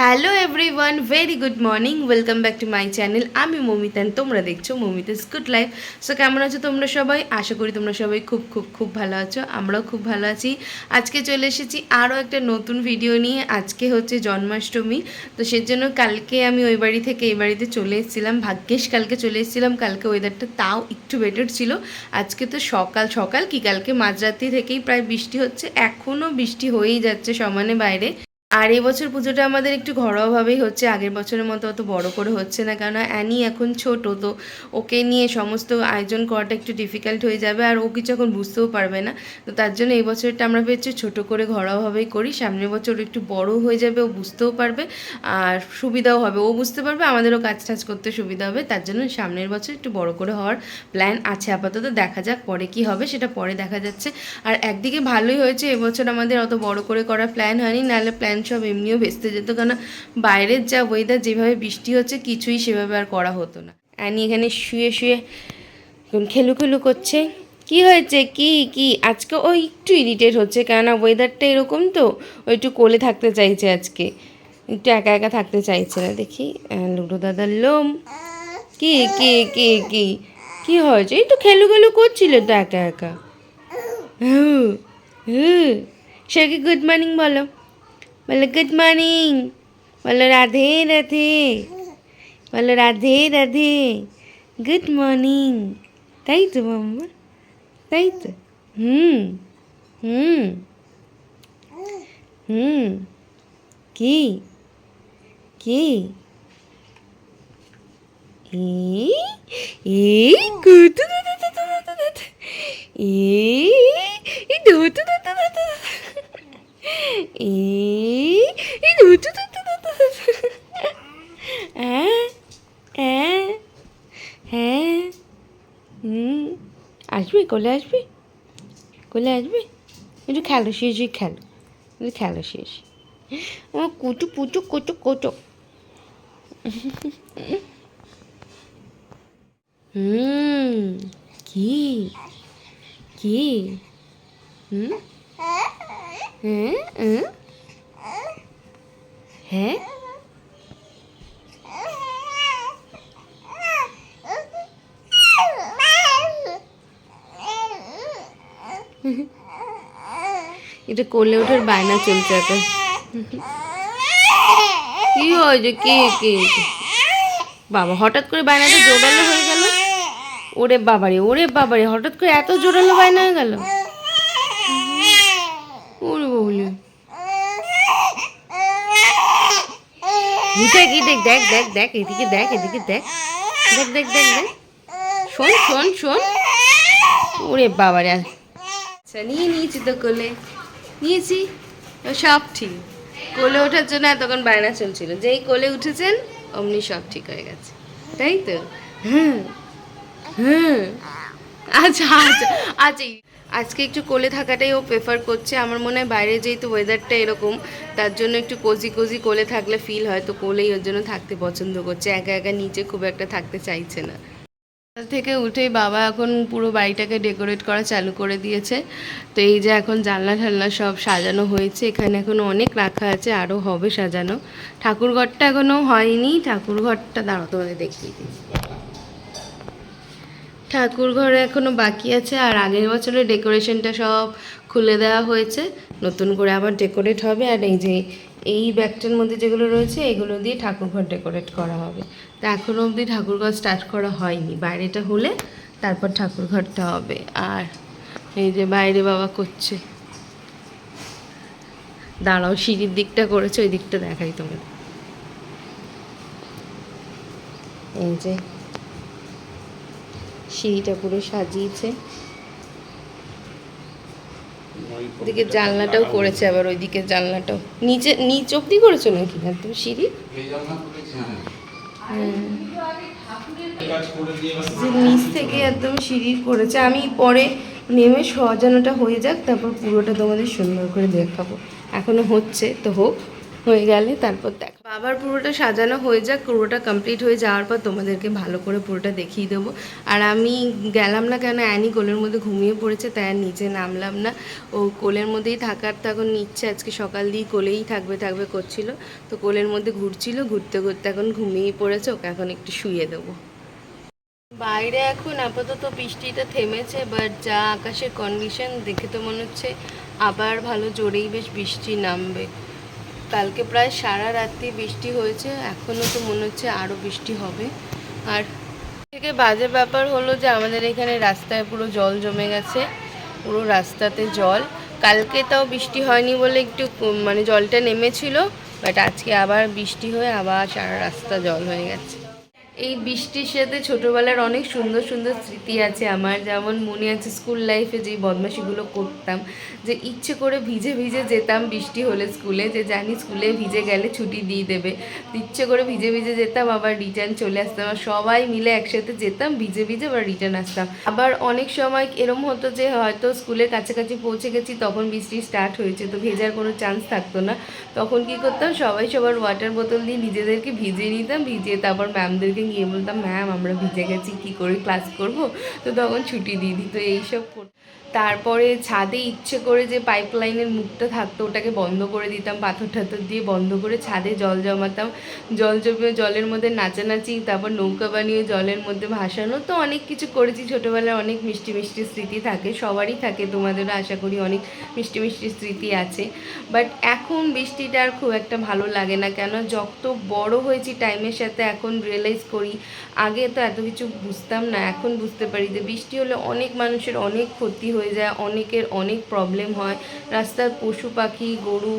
Hello everyone very good morning welcome back to my channel আমি মমিতান তোমরা দেখছ মমিতাস গুড লাইফ সো কেমন আছো তোমরা সবাই? আশা করি তোমরা সবাই খুব খুব খুব ভালো আছো। আমরাও খুব ভালো আছি। আজকে চলে এসেছি আরও একটা নতুন ভিডিও নিয়ে। আজকে হচ্ছে জন্মাষ্টমী। তো সেজন্য কালকে আমি ওই বাড়ি থেকে এই বাড়িতে চলে এসেছিলাম। ভাগ্যেশ কালকে চলে এসেছিলাম। কালকে ওয়েদারটা তাও একটু বেটার ছিল। আজকে তো সকাল সকাল কি কালকে মাঝরাত্রি থেকেই প্রায় বৃষ্টি হচ্ছে। এখনও বৃষ্টি হয়েই যাচ্ছে সমানে বাইরে। আর এই বছর পুজোটা আমাদের একটু ঘরোয়াভাবেই হচ্ছে। আগের বছরের মতো অত বড় করে হচ্ছে না, কেননা অ্যানি এখন ছোট, তো ওকে নিয়ে সমস্ত আয়োজন করাটা একটু ডিফিকাল্ট হয়ে যাবে আর ও কিছু এখন বুঝতেও পারবে না। তো তার জন্য এই বছরটা আমরা ভেবেছি ছোট করে ঘরোয়াভাবেই করি। সামনের বছর একটু বড় হয়ে যাবে, ও বুঝতেও পারবে আর সুবিধাও হবে। ও বুঝতে পারবে, আমাদেরও কাজ টাজ করতে সুবিধা হবে। তার জন্য সামনের বছর একটু বড় করে হওয়ার প্ল্যান আছে আপাতত। দেখা যাক পরে কি হবে, সেটা পরে দেখা যাচ্ছে। আর একদিকে ভালোই হয়েছে, এবছর আমাদের অত বড় করে করার প্ল্যান হয়নি, নাহলে প্ল্যান সব এমনিও ভেস্তে যেত কেন বাইরের যা ওয়েদার যেভাবে বৃষ্টি হচ্ছে, কিছুই সেভাবে আর করা হতো না। অ্যানি এখানে শুয়ে শুয়ে খেলু খেলু করছে। কি হয়েছে? কি? কি? আজকে ও একটু ইরিটেট হচ্ছে, কেননা ওয়েদারটা এরকম তো, ও একটু কোলে থাকতে চাইছে আজকে। একটু একা একা থাকতে চাইছে না, দেখি লুডো দাদার লোম। কি কি কি কি? কি হয়েছে? এই তো খেলু খেলু করছিল তো একা একা। হুম হুম সে কি গুড মর্নিং বলো? বলো গুড মর্নিং বলো রাধে রাধে বলো রাধে রাধে গুড মর্নিং তাই তো মাম্মা তাই তো হুম হুম হুম কি কি এই এই কুতু। এই এই দু দু। এই। হ্যাঁ হ্যাঁ হ্যাঁ হুম, আসবি, কোলে আসবি কোলে আসবি। একটু খেলো শেষ খেলো, একটু খেলো শেষ আমার কুটু, পুটু, কুটু কুটু। হুম, কি কি, হুম? হ্যাঁ? এটা করলে ওঠার বায়না চলছে এখন কি হয়েছে? কি কি? বাবা, হঠাৎ করে বায়নাটা জোরালো হয়ে গেল? ওরে বাবারে ওরে বাবারে, হঠাৎ করে এত জোরালো বায়না হয়ে গেল ওরে বাবুলে দেখ এই দেখ দেখ দেখ দেখ, এদিকে দেখ এদিকে দেখ। দেখ দেখ দেখ দেখ। শোন শোন শোন। ওরে বাবারে আচ্ছা নিয়ে নিয়েছি তো কোলে। নিয়েছি সব ঠিক। কোলে ওঠার জন্য এতক্ষণ বায়না চলছিল। যেই কোলে উঠেছেন, অমনি সব ঠিক হয়ে গেছে। তাই তো? হুম হুম। আচ্ছা আচ্ছা আচ্ছা আজকে একটু কোলে থাকাটাই ও প্রেফার করছে। আমার মনে হয় বাইরে যেহেতু ওয়েদারটা এরকম, তার জন্য একটু কোজি কোজি কোলে থাকলে ফিল হয়। তো কোলেই ওর জন্য থাকতে পছন্দ করছে। একা একা নিচে খুব একটা থাকতে চাইছে না। থেকে উঠেই বাবা এখন পুরো বাড়িটাকে ডেকোরেট করা চালু করে দিয়েছে। তো এই যে এখন জানলা ঠাল্লা সব সাজানো হয়েছে। এখানে এখনও অনেক রাখা আছে আরও হবে সাজানো। ঠাকুরঘরটা এখনও হয়নি। ঠাকুরঘরটা, দাঁড়াও তোমাদের দেখিয়ে দিই। ঠাকুর ঘরে এখনও বাকি আছে আর আগের বছরের ডেকোরেশনটা সব খুলে দেওয়া হয়েছে। নতুন করে আবার ডেকোরেট হবে আর এই যে এই ব্যাগটার মধ্যে যেগুলো রয়েছে, এগুলো দিয়ে ঠাকুর ঘর ডেকোরেট করা হবে। তা এখনও অবধি ঠাকুর ঘর স্টার্ট করা হয়নি। বাইরেটা হলে তারপর ঠাকুর ঘরটা হবে। আর এই যে বাইরে বাবা করছে। দাঁড়াও, সিঁড়ির দিকটা করেছে, ওই দিকটা দেখাই তোমাদের। এই যে সিঁড়িটা পুরো সাজিয়েছে। ওদিকে জানলাটাও করেছে আবার ওইদিকে জানলাটাও। নিচে নিচ অব্দি করেছ নাকি? একদম সিঁড়ি? নিচ থেকে একদম সিঁড়ি করেছে। আমি পরে নেমে সাজানোটা হয়ে যাক তারপর পুরোটা তোমাদের সুন্দর করে দেখাবো। এখনও হচ্ছে তো হোক। হয়ে গেলে তারপর দেখ। বাবার পুরোটা সাজানো হয়ে যাক, পুরোটা কমপ্লিট হয়ে যাওয়ার পর তোমাদেরকে ভালো করে পুরোটা দেখিয়ে দেবো। আর আমি গেলাম না কেন, অ্যানি কোলের মধ্যে ঘুমিয়ে পড়েছে, তাই আর নিচে নামলাম না। ও কোলের মধ্যেই থাকার তো এখন নিচ্ছে, আজকে সকাল দিয়ে কোলেই থাকবে থাকবে করছিল। তো কোলের মধ্যে ঘুরছিল, ঘুরতে ঘুরতে এখন ঘুমিয়ে পড়েছে, ওকে এখন একটু শুয়ে দেবো। বাইরে এখন আপাতত বৃষ্টিটা থেমেছে বাট যা আকাশের কন্ডিশন দেখে তো মনে হচ্ছে আবার ভালো জোরেই বেশ বৃষ্টি নামবে। কালকে প্রায় সারা রাত্রি বৃষ্টি হয়েছে এখনও তো মনে হচ্ছে আরও বৃষ্টি হবে। আর থেকে বাজে ব্যাপার হলো যে আমাদের এখানে রাস্তায় পুরো জল জমে গেছে, পুরো রাস্তাতে জল। কালকে তাও বৃষ্টি হয়নি বলে একটু মানে জলটা নেমেছিল বাট আজকে আবার বৃষ্টি হয়ে আবার সারা রাস্তা জল হয়ে গেছে। এই বৃষ্টির সাথে ছোটোবেলার অনেক সুন্দর সুন্দর স্মৃতি আছে আমার। যেমন মনে আছে স্কুল লাইফে যেই বদমাশিগুলো করতাম, যে ইচ্ছে করে ভিজে ভিজে যেতাম বৃষ্টি হলে স্কুলে যে জানি স্কুলে ভিজে গেলে ছুটি দিয়ে দেবে। ইচ্ছে করে ভিজে ভিজে যেতাম, আবার রিটার্ন চলে আসতাম। আর সবাই মিলে একসাথে যেতাম, ভিজে ভিজে আবার রিটার্ন আসতাম। আবার অনেক সময় এরম হতো যে হয়তো স্কুলের কাছাকাছি পৌঁছে গেছি, তখন বৃষ্টি স্টার্ট হয়েছে, তো ভেজার কোনো চান্স থাকতো না। তখন কি করতাম, সবাই সবার ওয়াটার বোতল দিয়ে নিজেদেরকে ভিজিয়ে নিতাম, ভিজিয়ে তারপর ম্যামদেরকে গিয়ে বলতাম, ম্যাম, আমরা ভিজে গেছি, কি করে ক্লাস করব? তো তখন ছুটি দিয়ে দিত, এইসব তারপরে ছাদে ইচ্ছে করে যে পাইপ লাইনের মুখটা থাকতো, ওটাকে বন্ধ করে দিতাম, পাথর ঠাথর দিয়ে বন্ধ করে ছাদে জল জমাতাম। জল জমিয়ে জলের মধ্যে নাচানাচি, তারপর নৌকা বানিয়ে জলের মধ্যে ভাসানো। তো অনেক কিছু করেছি, ছোটোবেলায় অনেক মিষ্টি মিষ্টি স্মৃতি থাকে, সবারই থাকে, তোমাদেরও আশা করি অনেক মিষ্টি মিষ্টি স্মৃতি আছে। বাট এখন বৃষ্টিটা আর খুব একটা ভালো লাগে না, কেন? যত বড় হয়েছি টাইমের সাথে এখন রিয়েলাইজ করি আগে তো এত কিছু বুঝতাম না, এখন বুঝতে পারি যে বৃষ্টি হলে অনেক মানুষের অনেক ক্ষতি হয়ে যায়, অনেকের অনেক প্রবলেম হয়। রাস্তার পশু পাখি, গরু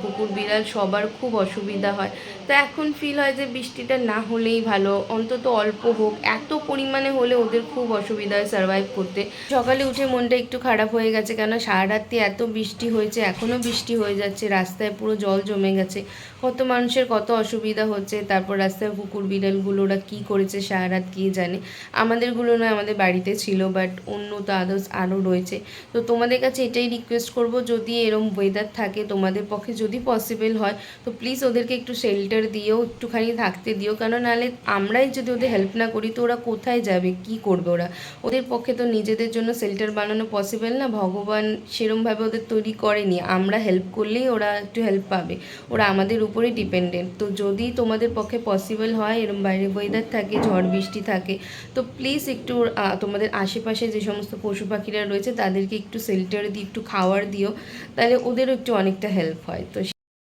কুকুর, বিড়াল সবার খুব অসুবিধা হয়। তো এখন ফিল হয় যে বৃষ্টিটা না হলেই ভালো, অন্তত অল্প হোক, এত পরিমাণে হলে ওদের খুব অসুবিধা হয় সার্ভাইভ করতে। সকালে উঠে মনটা একটু খারাপ হয়ে গেছে কেন সারা রাত্রি এত বৃষ্টি হয়েছে এখনও বৃষ্টি হয়ে যাচ্ছে, রাস্তায় পুরো জল জমে গেছে। কত মানুষের কত অসুবিধা হচ্ছে, তারপর রাস্তায় কুকুর বিড়ালগুলো ওরা কী করেছে সারা রাত কে জানে? আমাদেরগুলো নয়, আমাদের বাড়িতে ছিল বাট অন্য তো আদার্স আরও রয়েছে। তো তোমাদের কাছে এটাই রিকোয়েস্ট করব, যদি এরম ওয়েদার থাকে তোমাদের পক্ষে যদি পসিবল হয়, তো প্লিজ ওদেরকে একটু শেল্টার দিও একটুখানি থাকতে দিও। কেন নাহলে আমরাই যদি ওদের হেল্প না করি, তো ওরা কোথায় যাবে, কি করবে ওরা? ওদের পক্ষে তো নিজেদের জন্য শেল্টার বানানো পসিবল না, ভগবান সেরমভাবে ওদের তৈরি করেনি। আমরা হেল্প করলেই ওরা একটু হেল্প পাবে। ওরা আমাদের উপরেই ডিপেন্ডেন্ট তো যদি তোমাদের পক্ষে পসিবল হয়, এরম বাইরে ওয়েদার থাকে, ঝড় বৃষ্টি থাকে, তো প্লিজ একটু তোমাদের আশেপাশে যে সমস্ত পশু পাখিরা রয়েছে, তাদেরকে একটু শেল্টার দিয়ে, একটু খাওয়ার দিও। তাহলে ওদেরও একটু অনেকটা হেল্প হয়। তো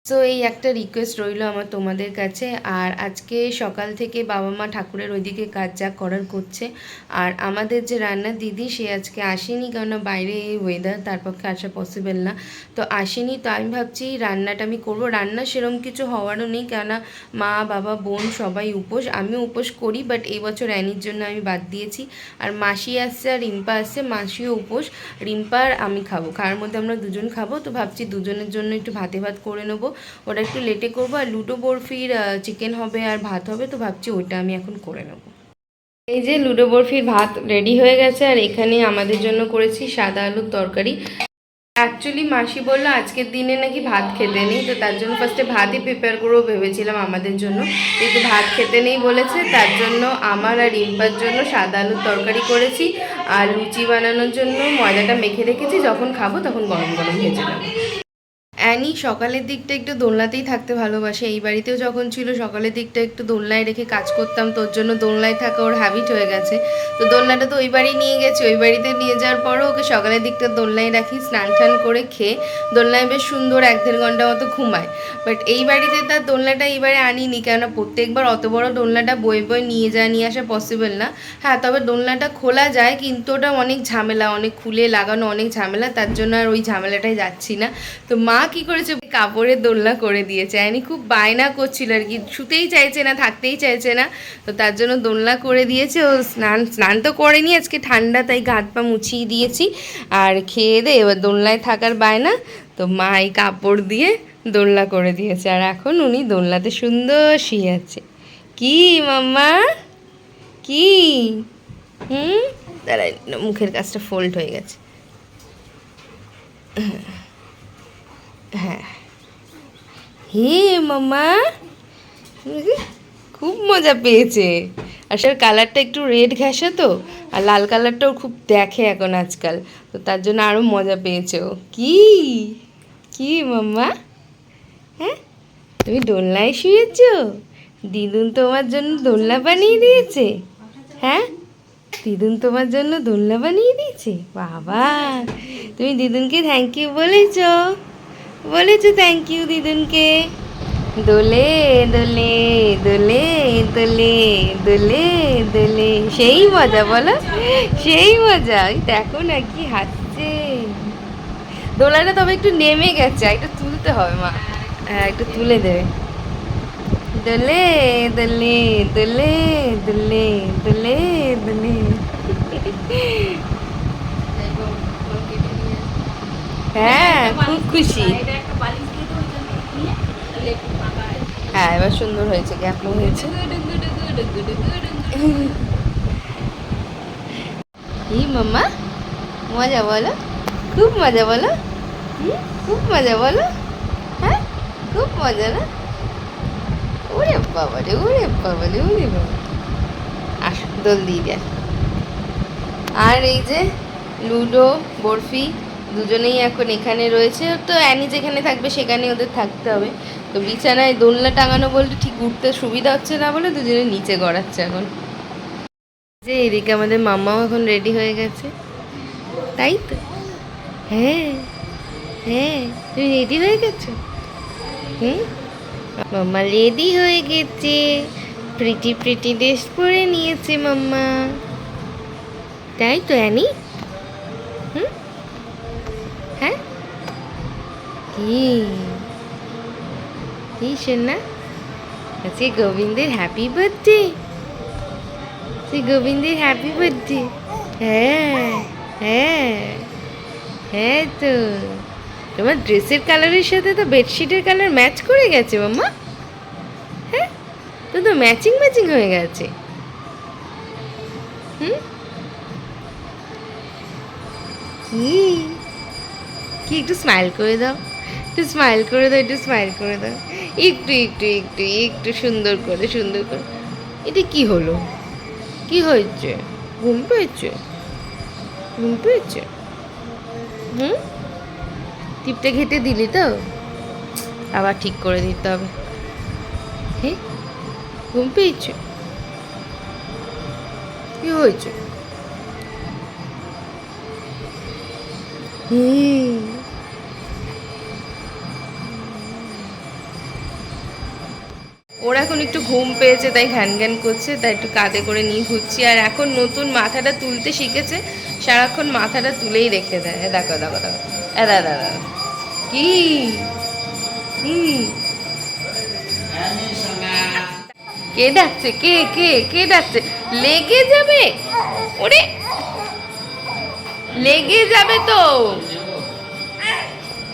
সো এই একটা রিকোয়েস্ট রইল আমার তোমাদের কাছে। আর আজকে সকাল থেকে বাবা মা ঠাকুরের ওইদিকে কাজ যা করার করছে। আর আমাদের যে রান্নার দিদি, সে আজকে আসেনি কেননা বাইরে এই ওয়েদার তার পক্ষে আসা পসিবল না। তো আসেনি, তো আমি ভাবছি রান্নাটা আমি করব। রান্না সেরম কিছু হওয়ারও নেই কেননা মা, বাবা, বোন সবাই উপোস। আমি উপোস করি বাট এই বছর অ্যানির জন্য আমি বাদ দিয়েছি। আর মাসি আসছে আর রিম্পা আসছে, মাসিও উপোস। রিম্পার আমি খাব, খাওয়ার মধ্যে আমরা দুজন খাব। তো ভাবছি দুজনের জন্য একটু ভাতে ভাত করে নেব। ওটা একটু লেটে করব, আর লুডো বরফির চিকেন হবে আর ভাত হবে, তো ভাবছি ওইটা আমি এখন করে নেব। এই যে লুডো বরফির ভাত রেডি হয়ে গেছে, আর এখানে আমাদের জন্য করেছি সাদা আলুর তরকারি। অ্যাকচুয়ালি মাসি বলল আজকের দিনে নাকি ভাত খেতে নেই, তো তার জন্য ফার্স্টে ভাতই প্রিপেয়ার করব ভেবেছিলাম আমাদের জন্য। কিন্তু ভাত খেতে নেই বলেছে, তার জন্য আমার আর রিম্পার জন্য সাদা আলুর তরকারি করেছি। আর লুচি বানানোর জন্য ময়দাটা মেখে রেখেছি, যখন খাব তখন গরম গরম নেব। অ্যানি সকালের দিকটা একটু দোলনাতেই থাকতে ভালোবাসে। এই বাড়িতেও যখন ছিল, সকালের দিকটা একটু দোলনায় রেখে কাজ করতাম, তোর জন্য দোলনায় থাকা ওর হ্যাবিট হয়ে গেছে। তো দোলনাটা তো ওই বাড়ি নিয়ে গেছে, ওই বাড়িতে নিয়ে যাওয়ার পরও ওকে সকালের দিকটা দোলনায় রাখি, স্নান টান করে খেয়ে দোলনায় বেশ সুন্দর এক দেড় ঘণ্টা মতো ঘুমায়। বাট এই বাড়িতে তার দোলনাটা এইবারে আনিনি, কেননা প্রত্যেকবার অত বড় দোলনাটা বয়ে বয়ে নিয়ে যাওয়া, নিয়ে আসা পসিবল না। হ্যাঁ তবে দোলনাটা খোলা যায়, কিন্তু ওটা অনেক ঝামেলা, অনেক খুলে লাগানো অনেক ঝামেলা, তার জন্য আর ওই ঝামেলাটাই যাচ্ছি না। তো মা কি করেছে? কাপড়ে দোলনা করে দিয়েছে। আইনি খুব বায়না করছিল আর কি। শুতেই চাইছে না, থাকতেই চাইছে না। তো তার জন্য দোলনা করে দিয়েছে। ও স্নান স্নান তো করেনি আজকে, ঠান্ডা তাই গা হাত পা মুছিয়ে দিয়েছি। আর খেয়ে দে, এবার দোলনায় থাকার বায়না। তো মা এই কাপড় দিয়ে দোলনা করে দিয়েছে। আর এখন উনি দোলনাতে সুন্দর শুয়ে আছে। কি মাম্মা? কি? হুম? দাঁড়াই, মুখের কাজটা ফোল্ড হয়ে গেছে। হ্যাঁ হে মামা খুব মজা পেয়েছে। আসলে কালারটা একটু রেড ঘেঁষা তো, আর লাল কালারটাও খুব দেখে এখন আজকাল। তো তার জন্য আরও মজা পেয়েছে ও। কি? কি মাম্মা হ্যাঁ? তুমি দোলনায় শুয়েছ? দিদুন তোমার জন্য দোলনা বানিয়ে দিয়েছে। হ্যাঁ? দিদুন তোমার জন্য দোলনা বানিয়ে দিয়েছে? বাবা, তুমি দিদুনকে থ্যাংক ইউ বলেছ। বলেছ থ্যাংক ইউ দিদুনকে। দোলে দোলে দোলে দোলে দোলে দোলে। সেই মজা, বলো? সেই মজা। ওই দেখো না কি হাসছে। দোলাটা তবে একটু নেমে গেছে একটু তুলতে হবে, মা। হ্যাঁ একটু তুলে দেবে দোলে দোলে দোলে দোলে দোলে দোলে। হ্যাঁ খুব খুশি। হ্যাঁ এবার সুন্দর হয়েছে গ্যাপও হয়েছে। ই মাম্মা, মজা বলো। খুব মজা বলো। খুব মজা বলো। হ্যাঁ খুব মজা না? ওরে বাবা রে, ওরে বাবা রে, ওরে বাবা। আস, দোল দিয়ে দেয় আর এই যে লুডো, বরফি, দুজনেই এখন এখানে রয়েছে। তো অ্যানি যেখানে থাকবে সেখানে ওদের থাকতে হবে। তো বিছানায় দোলনা টাঙানো বলতে ঠিক উঠতে সুবিধা হচ্ছে না বলে দুজনে নিচে গড়াচ্ছে এখন। যে এদিকে আমাদের মামাও এখন রেডি হয়ে গেছে। তাই তো? হ্যাঁ হ্যাঁ তুমি রেডি হয়ে গেছো? হুম? মাম্মা রেডি হয়ে গেছে। প্রিটি প্রিটি ড্রেস পরে নিয়েছে মাম্মা। তাই তো, অ্যানি? হুম? হ্যাঁ? কি? কি শোনা আজকে গোবিন্দের হ্যাপি বার্থডে সে গোবিন্দের হ্যাপি বার্থডে হ্যাঁ হ্যাঁ হ্যাঁ তো। তোমার ড্রেসের কালারের সাথে তো বেডশিটের কালার ম্যাচ করে গেছে, মাম্মা। হ্যাঁ তো তো ম্যাচিং ম্যাচিং হয়ে গেছে। হুম? কি? কি, একটু স্মাইল করে দাও। একটু স্মাইল করে দাও, একটু স্মাইল করে দাও। একটু একটু একটু একটু সুন্দর করে সুন্দর করে। এটা কি হলো? কি হয়েছে? ঘুম পেয়েছে? ঘুম পেয়েছে? হুম? টিপটা ঘেটে দিলি তো? আবার ঠিক করে দিতে হবে। হ্যাঁ ঘুম পেয়েছে? কি হয়েছে? হুম ওর এখন একটু ঘুম পেয়েছে, তাই ঘ্যান ঘ্যান করছে, তাই একটু কাঁধে করে নিয়ে ঘুরছি। আর এখন নতুন মাথাটা তুলতে শিখেছে, সারাক্ষণ মাথাটা তুলেই রেখে দেয়। এ দেখো দেখো দেখো। এ দা দা দা কি? কি কে ডাকছে? কে কে কে ডাকছে? লেগে যাবে? ওরে! লেগে যাবে তো।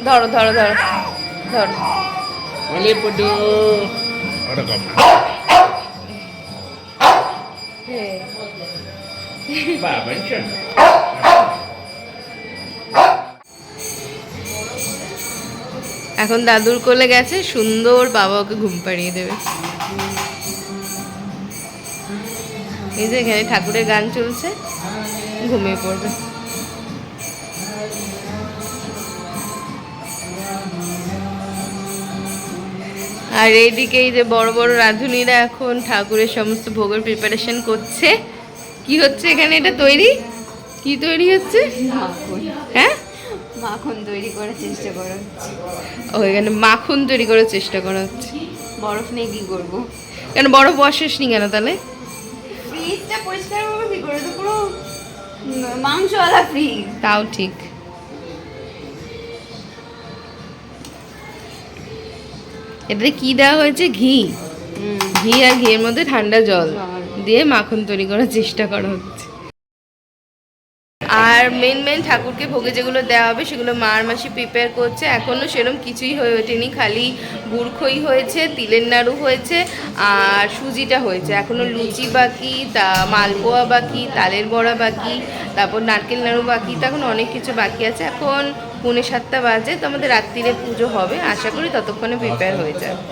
ধরো ধরো ধরো। ধরো। এখন দাদুর কোলে গেছে, সুন্দর বাবা ওকে ঘুম পাড়িয়ে দেবে। এই যে এখানে ঠাকুরের গান চলছে, ঘুমিয়ে পড়বে। আর এইদিকে এই যে বড় বড় রাঁধুনিরা এখন ঠাকুরের সমস্ত ভোগের প্রিপারেশন করছে। কি হচ্ছে এখানে এটা তৈরি? কি তৈরি হচ্ছে? মাখন। হ্যাঁ? মাখন তৈরি করার চেষ্টা করা হচ্ছে। ও এখানে মাখন তৈরি করার চেষ্টা করা হচ্ছে। বরফ নিয়ে কি করব? কেন বরফ বসেস নি কেন তাহলে? ফ্রিজটা পরিষ্কার করব কি করে তো পুরো মাংসওয়ালা ফ্রিজ তাও ঠিক। এটাতে কি দেওয়া হয়েছে? ঘি। ঘি আর ঘিয়ের মধ্যে ঠান্ডা জল জল। দিয়ে মাখন তৈরি করার চেষ্টা করা হচ্ছে। আর মেন মেন ঠাকুরকে ভোগে যেগুলো দেওয়া হবে, সেগুলো মার মাসি প্রিপেয়ার করছে। এখনও সেরকম কিছুই হয়ে ওঠেনি, খালি গুড়খই হয়েছে, তিলের নাড়ু হয়েছে, আর সুজিটা হয়েছে। এখনও লুচি বাকি, তা মালপোয়া বাকি, তালের বড়া বাকি, তারপর নারকেল নাড়ু বাকি তখন অনেক কিছু বাকি আছে। এখন পৌনে সাতটা বাজে, তো আমাদের রাত্রিরে পুজো হবে। আশা করি ততক্ষণে প্রিপেয়ার হয়ে যাবে।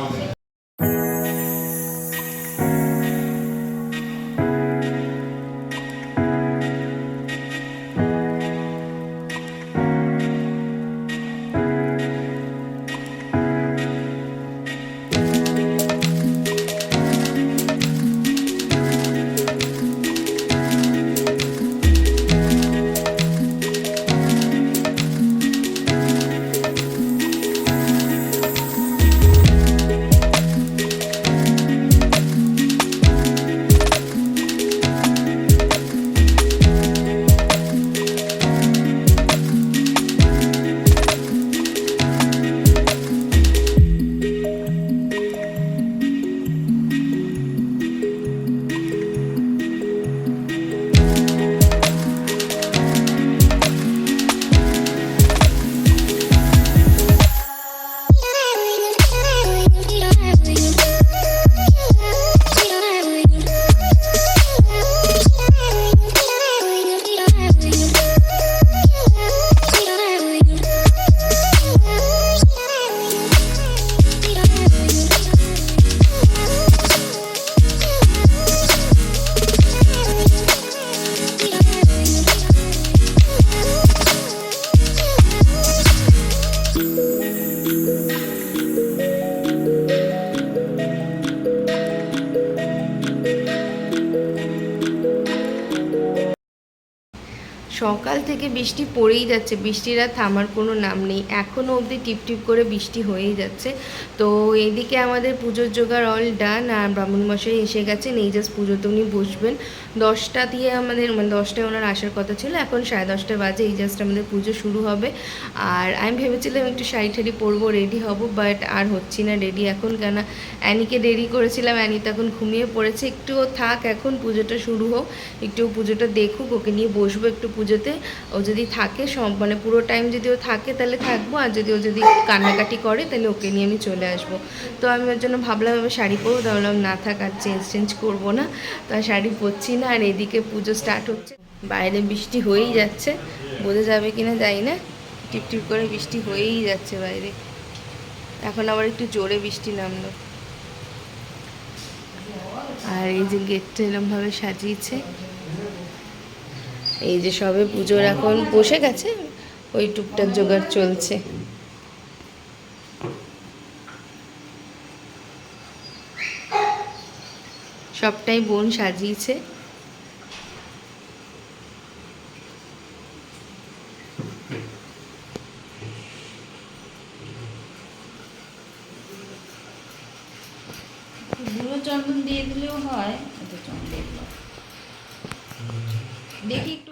থেকে বৃষ্টি পড়েই যাচ্ছে, বৃষ্টির আর থামার কোনো নাম নেই। এখনও অবধি টিপটিপ করে বৃষ্টি হয়েই যাচ্ছে। তো এদিকে আমাদের পুজোর জোগাড় অল ডান আর ব্রাহ্মণমশাই এসে গেছেন, এই জাস্ট পুজোতে উনি বসবেন। দশটা দিয়ে আমাদের মানে দশটায় ওনার আসার কথা ছিল, এখন সাড়ে দশটা বাজে, এই জাস্ট আমাদের পুজো শুরু হবে। আর আমি ভেবেছিলাম একটু শাড়ি ঠাড়ি পরবো রেডি হব বাট আর হচ্ছি না রেডি এখন কেন? অ্যানিকে দেরি করেছিলাম, অ্যানি তখন ঘুমিয়ে পড়েছে। একটু থাক এখন, পুজোটা শুরু হোক, একটু পুজোটা দেখুক, ওকে নিয়ে বসবো একটু পুজোতে। ও যদি থাকে, সব মানে পুরো টাইম যদি ও থাকে, তাহলে থাকব, আর যদি ও যদি কান্নাকাটি করে, তাহলে ওকে নিয়ে আমি চলে আসব। তো আমি ওর জন্য ভাবলাম এবার শাড়ি পরবো, তা বললাম না থাক আর চেঞ্জ চেঞ্জ করব না। তো আর শাড়ি পরছি না, আর এদিকে পুজো স্টার্ট হচ্ছে। বাইরে বৃষ্টি হয়েই যাচ্ছে, বোঝা যাবে কিনা জানি না। টিপ টিপ করে বৃষ্টি হয়েই যাচ্ছে বাইরে। এখন আবার একটু জোরে বৃষ্টি নামলো। আর এই যে গেটটা এরমভাবে সাজিয়েছে। এই যে সবে পুজোর এখন বসে গেছে, ওই টুকটাক জোগাড় চলছে। সবটাই বোন সাজিয়েছে। গুঁড়ো চন্দন দিয়ে দিলেও হয় চন্দন দেখি একটু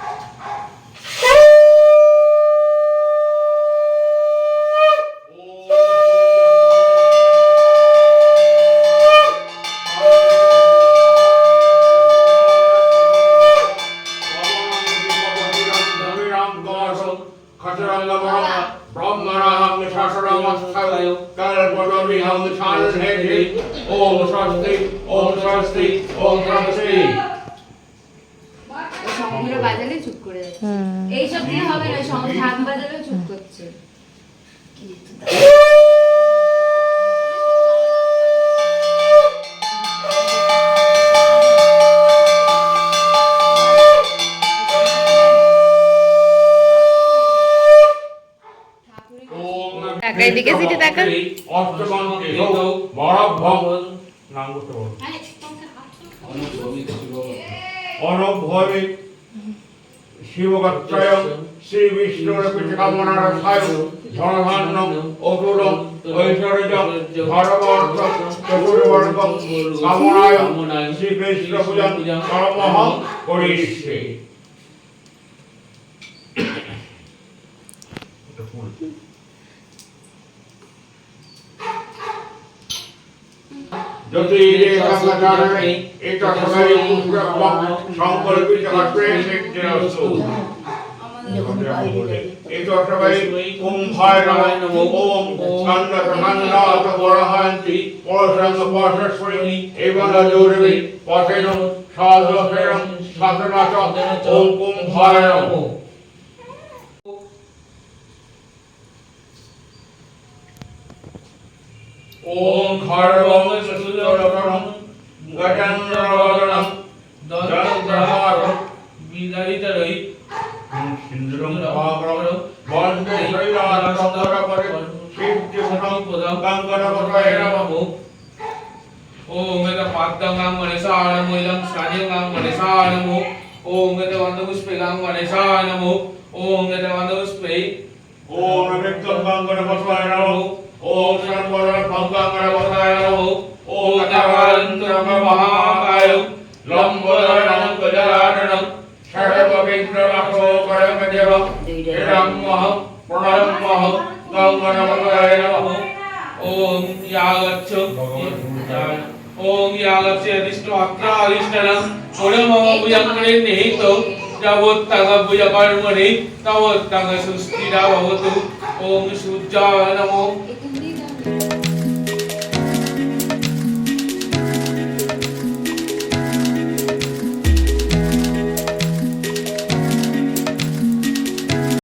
ওম স্বস্তি ওম স্বস্তি ওম স্বস্তি শঙ্খগুলো বাজালে চুপ করে যাচ্ছে এইসব দিয়ে হবে না শঙ্খ ঢাক বাজালেও চুপ করছে। টাকা এদিকে সিটে অনভবে শিবগত্রয় শ্রী বিষ্ণুর পিতকামনার সায় ধনধান্য অতুল ঐশ্বর্য চতুর্বর্গ কামনায় শ্রীকৃষ্ণ পূজন কর্মহং করিষ্যে ফুল যদি এই সংগঠনে এটা সবাই সংকল্পিত এটা সবাই কুম্ভায় ওম স্কন্দ স্কন্দাত বরহান্তি পরসঙ্গ পরশেশ্বরী এবং জৌরবি পথেন সাধকেন সাধনাচ ওম কুম্ভায় নম। ওম খড়বং চতুর্দশম গজেন্দ্রবদনম দন্তধারম বিদারিতরই সিন্ধুরম মহাগ্রহম বন্দে শৈলাসন্দর পরে সিদ্ধিপদম গঙ্গনপতয়ে নমঃ। ওম গত পাদ্দাঙ্গাং মনসায় নমো ইলং স্নানিঙ্গাং মনসায় নমো ওম গত বন্দপুষ্পেগাং মনসায় নমো। ওম গত বন্দপুষ্পে ওম ओम सर्वोदर भंगाकर वसाय नमः ओम अटावालंतरम महाकाय लंबोदर नमः गजानन षडपविन्द्र वासो परम देव इदं मह प्रणम मह गंगणमय नमः ओम यागच्छ ओम यागच्छ अदिष्ट अत्र अदिष्टनं पुरमवभुयं करे निहितो जवोत्तगभुजकर्मणि तवोत्तगसुस्थिरा भवतु ओम सूर्याय नमः